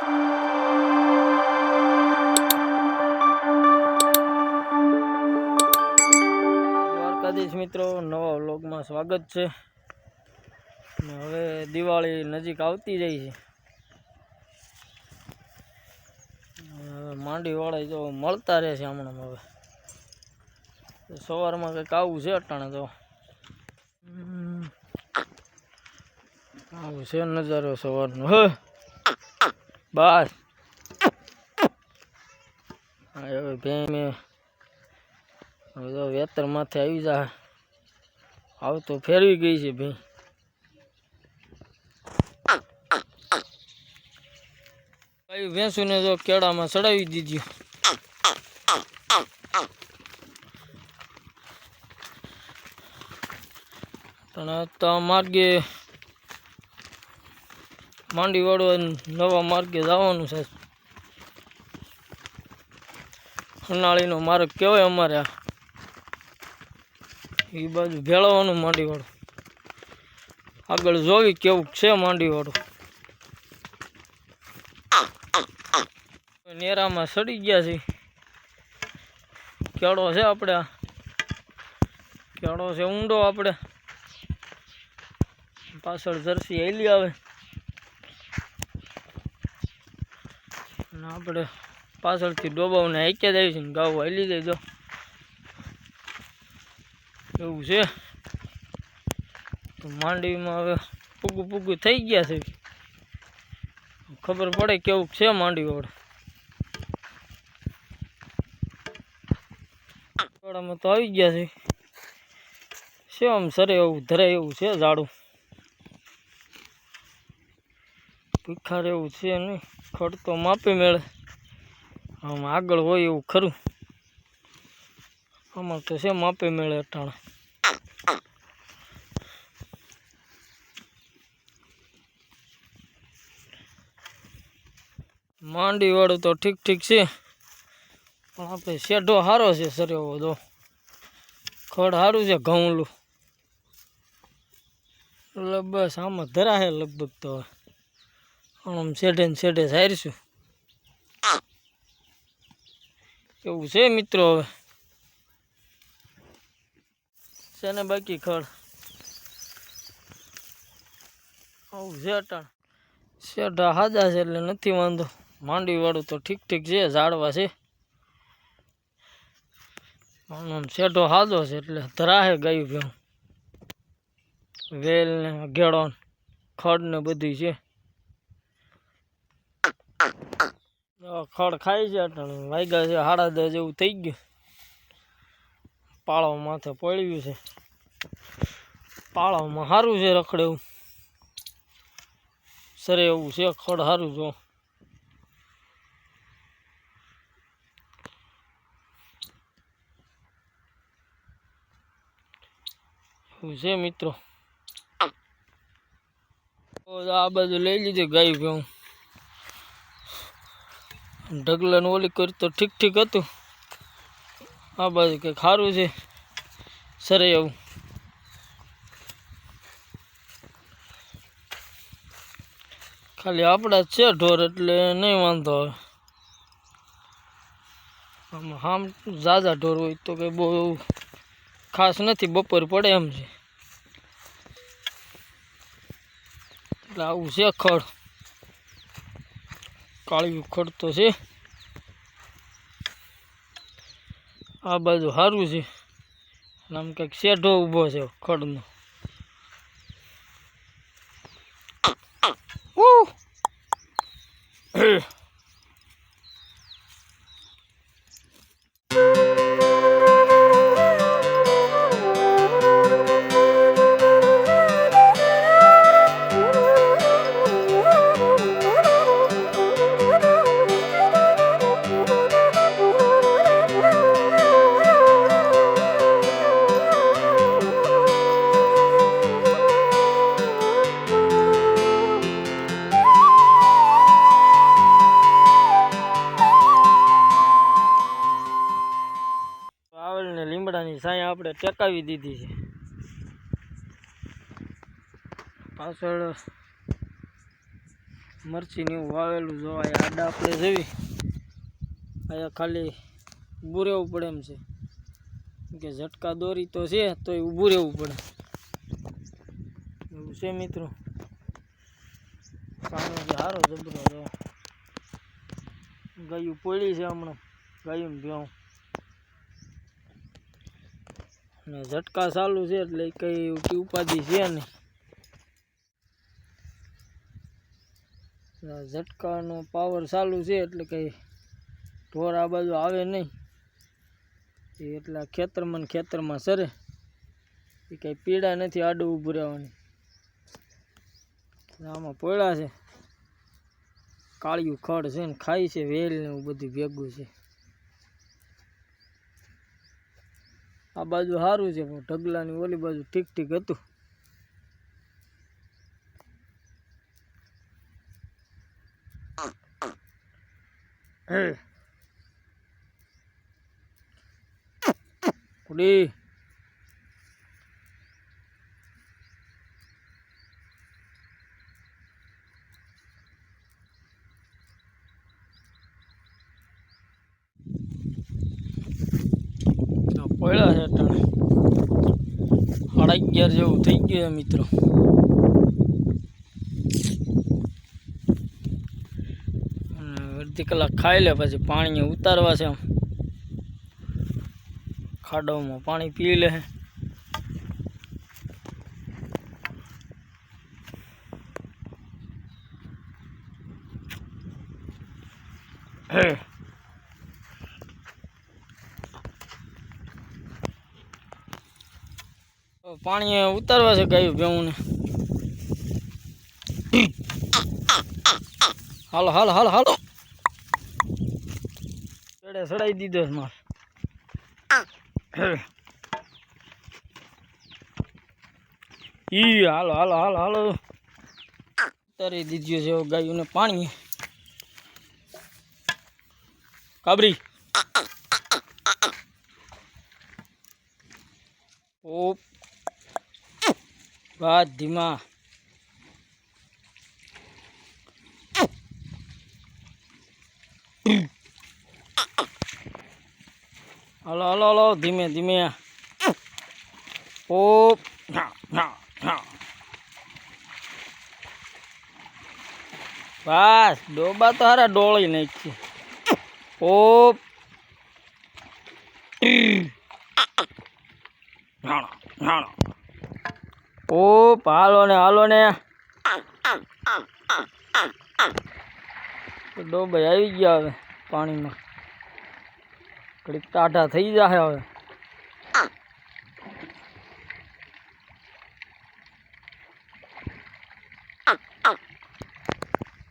દ્વારકાધીશ મિત્રો, નવા વ્લોગમાં સ્વાગત છે. હવે દિવાળી નજીક આવતી જાય છે. માંડીવાળા જો મળતા રહે છે હમણાં હવે. સવારમાં કંઈક આવું છે અટાણે તો. આવું છે નજારો સવારનો. હ. હા, હવે ભેં મેં હવે તો વેતર માથે આવી જા. આવતો ફેરવી ગઈ છે ભાઈ કઈ ભેંસુને જો કેળામાં ચડાવી દીધી. પણ તો માર્ગે માંડી વાળો નવા માર્ગે જવાનું છે. ઉનાળીનો માર્ગ કહેવાય અમારે આ. એ બાજુ ભેળવવાનું માંડીવાળું આગળ જોવી કેવું છે માંડીવાળું નેરામાં સડી ગયા છે. કેળો છે આપણે આ. કેળો છે ઊંડો આપણે પાછળ જર્સી હેલી આવે. આપણે પાછળથી ડોબાવને હાઈક્યા જાય છે ને ગાવ હાલી જાય તો એવું છે. તો માંડવીમાં હવે પૂગું પૂગું થઈ ગયા છે. ખબર પડે કેવું છે માંડવી વાળું. વાળામાં તો આવી ગયા છે. શું આમ સરે એવું ધરાય એવું છે ઝાડું? ભીખાર એવું છે નહીં. ખડ તો માપે મેળે. આમ આગળ હોય એવું ખરું. આમાં તો છે માપે મેળે અટાણે. માંડી વાળું તો ઠીક ઠીક છે. પણ આપણે શેઢો સારો છે સરેવો તો. ખડ સારું છે ઘઉંલું. એટલે બસ આમાં ધરાશે લગભગ તો. હવે આમ શેઢે ને શેઢે સારીશું. એવું છે મિત્રો હવે. છે ને બાકી ખડ? આવું છે અટાણ. શેઢા હાજા છે એટલે નથી વાંધો. માંડીવાળું તો ઠીક ઠીક છે ઝાડવા છે. પણ આમ શેઢો હાજો છે એટલે ધરાહે ગયું ભેવું વેલ ને ઘેડો ખડ ને બધી છે. ખડ ખાય છે અટાણે. વાગ્યા છે સાડા દસ જેવું થઈ ગયું. પાળો માથે પડ્યું છે. પાળામાં સારું છે રખડે એવું સરે એવું છે, ખડ સારું જો. એવું છે મિત્રો. આ બાજુ લઈ લીધું ગાય ભેવું ઢગલાને ઓલી કરી તો ઠીક ઠીક હતું. આ બાજુ કંઈક સારું છે. સરે એવું ખાલી આપણા છે ઢોર એટલે નહીં વાંધો આવે. આમાં આમ ઝાઝા ઢોર હોય તો કંઈ બહુ ખાસ નથી, બપોર પડે એમ છે. એટલે આવું છે ખડ. કાળિયું ખડ તો છે. આ બાજુ સારું છે. આમ કંઈક શેઢો ઊભો છે ખડનો લીમડાની સાંય આપણે ટેકાવી દીધી છે. પાછળ મરચીને એવું વાવેલું જોવાય, આડા આપણે જેવી. અહીંયા ખાલી ઊભું રહેવું પડે એમ છે. કે ઝટકા દોરી તો છે તો એ ઊભું રહેવું પડે. એવું છે મિત્રો. સામે સારો જબરો જો ગયું પોળી છે હમણાં. ગયું ભેવું ને ઝટકા ચાલુ છે એટલે કઈ ઉકી ઉપાધિ છે નહીં. ઝટકાનો પાવર ચાલુ છે એટલે કઈ ઢોર આ બાજુ આવે નહીં. એ એટલા ખેતરમાં ખેતરમાં સરે. એ કઈ પીડા નથી આડું ઊભું રહેવાની. આમાં પોળા છે. કાળિયું ખડ છે ને ખાય છે વેલ ને એવું બધું ભેગું છે. આ બાજુ સારું છે પણ ઢગલાની ઓલી બાજુ ઠીક ઠીક હતું. હે. કુડી પડ્યા છે અટાણે. સાડા અગિયાર જેવું થઈ ગયું મિત્રો. અડધી કલાક ખાઈ લે પછી પાણી ઉતારવા છે ખાડોમાં પાણી પી લે હે. પાણી ઉતારવા છે ગાયું ભેવું ને હાલો હાલો હાલો હાલો. ચડે ચડાવી દીધો છે ઈ, હાલો હાલો હાલો હાલો. ઉતારી દીધું છે ગાયુંને પાણી કાબરી ઓ વાત ધીમા. હલો હલો હલો, ધીમે ધીમે. ઓ. બસ, ડોબા તો હારા ડોળી નાખી. ઓ નાણો હાલો ઓ હાલો ને હાલો ને. ડોબાઈ આવી ગયા હવે પાણીમાં. ઘડીક ટાઢા થઈ જાય હવે.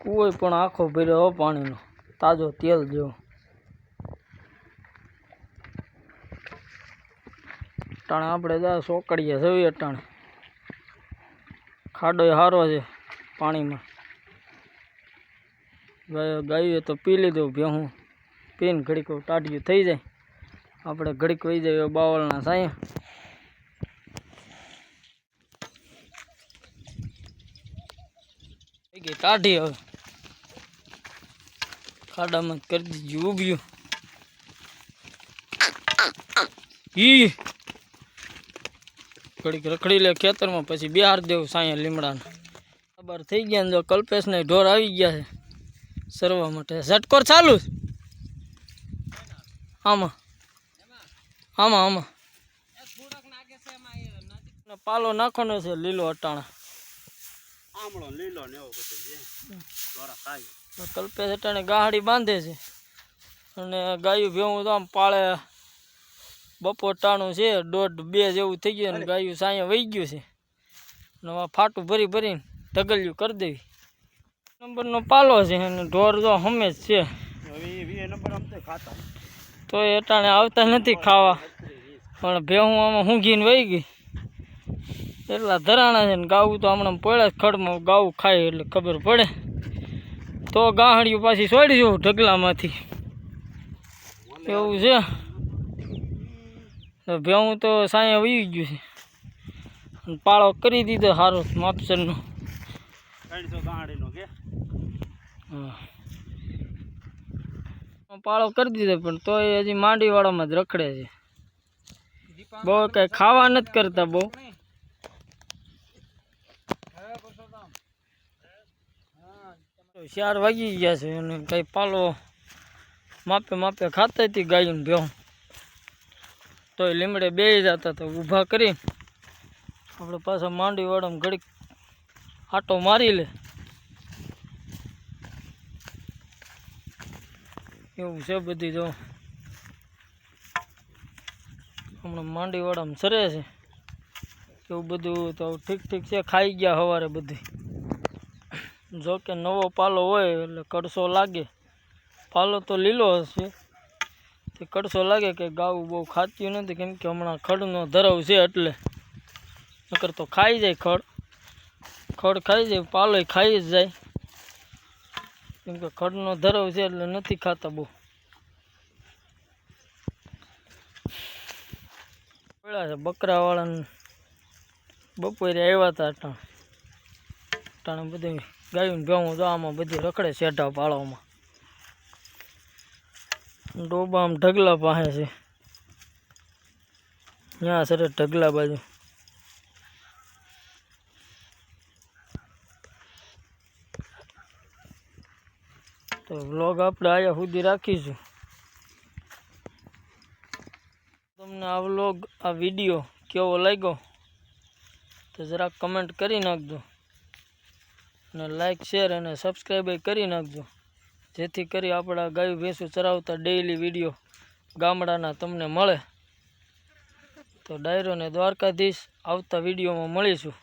કુવો પણ આખો ભર્યો પાણીનો. તાજો તેલ જેવો. અટાણે આપણે દા સોકડીએ જઈએ અટાણે ખાડો સારો છે પાણીમાં ગાય ગાઈએ તો પી લીધું, ભેહું. પીને ઘડીક ટાઢિયું થઈ જાય. આપણે ઘડીક વહી જાય બાવળના સાયા થઈ ગઈ ટાઢી હવે. ખાડામાં જ કરી દીધું ઊભ્યું ઈ ઘડીક રખડી લે ખેતરમાં પછી બિહાર દેવું સાયા લીમડાને. ખબર થઈ ગયા ને જો કલ્પેશને ઢોર આવી ગયા છે સરવા માટે. ઝટકોર ચાલુ છે? આમાં. આમાં આમાં. પાલો નાખવાનો છે લીલો અટાણા. આમળો લીલો ને એવું બધું છે. કલ્પેશ અટાણે ગાહડી બાંધે છે. અને ગાયું ભેવું તો આમ પાળે બપોર ટાણું છે દોઢ બે જેવું થઈ ગયું અને ગાયું સાયા વહી ગયું છે. ને હવે ફાટું ભરી ભરીને ઢગલિયું કરી દેવી. નંબરનો પાલો છે અને ઢોર હમે જ છે. નંબર આમ તો એ અટાણે આવતા નથી ખાવા. પણ ભેહું આમાં ઊંઘીને વહી ગઈ. એટલા ધરાણા છે ને ગાવું તો હમણાં પડે જ ખડમાં ગાવું ખાય એટલે ખબર પડે. તો ગાહડિયું પાછી છોડી જવું ઢગલામાંથી એવું છે. ભેહું તો સાંજે વહી ગયું છે. પાળો કરી દીધો સારો માપસરનો. પાળો કરી દીધો પણ તોય હજી માંડીવાળામાં જ રખડે છે. બહુ કઈ ખાવા નથી કરતા બહુ. ચાર વાગી ગયા છે અને કઈ પાલો માપે માપે ખાતા હતી ગાયું ભેહું તોય લીમડે બે જતા તો ઊભા કરી આપણે પાછા માંડી વાળામાં ઘડીક આટો મારી લે. એવું છે બધી જો. હમણાં માંડી વાળામાં સરે છે. એવું બધું તો ઠીક ઠીક છે, ખાઈ ગયા સવારે બધી. જો કે નવો પાલો હોય એટલે કડસો લાગે. પાલો તો લીલો હશે. તે કડસો લાગે કે ગાવું બહુ ખાતું નથી, કેમ કે હમણાં ખડનો ધરાવ છે એટલે. નકર તો ખાઈ જાય ખડ. ખડ ખાઈ જાય પાલો ખાઈ જ જાય. કેમ કે ખડનો ધરાવ છે એટલે નથી ખાતા બહુ. પડ્યા છે બકરાવાળાને. બપોરે આવ્યા હતા અટાણ. અટાણે બધું ગાયું ભેવું તો આમાં બધી રખડે શેઢા પાળોમાં. ડોબા આમ ઢગલા પાસે છે. ત્યાં સરે ઢગલા બાજુ. તો વ્લોગ આપણે આયા સુધી રાખીશું. તમને આ વ્લોગ, આ વીડિયો કેવો લાગ્યો? તો જરાક કમેન્ટ કરી નાખજો. અને લાઈક શેર અને સબસ્ક્રાઈબ કરી નાખજો. જેથી કરી આપણા ગાયું ભેંસું ચરાવતા ડેઈલી વીડિયો ગામડાના તમને મળે. તો ડાયરો ને દ્વારકાધીશ આવતા વિડીયોમાં મળીશું.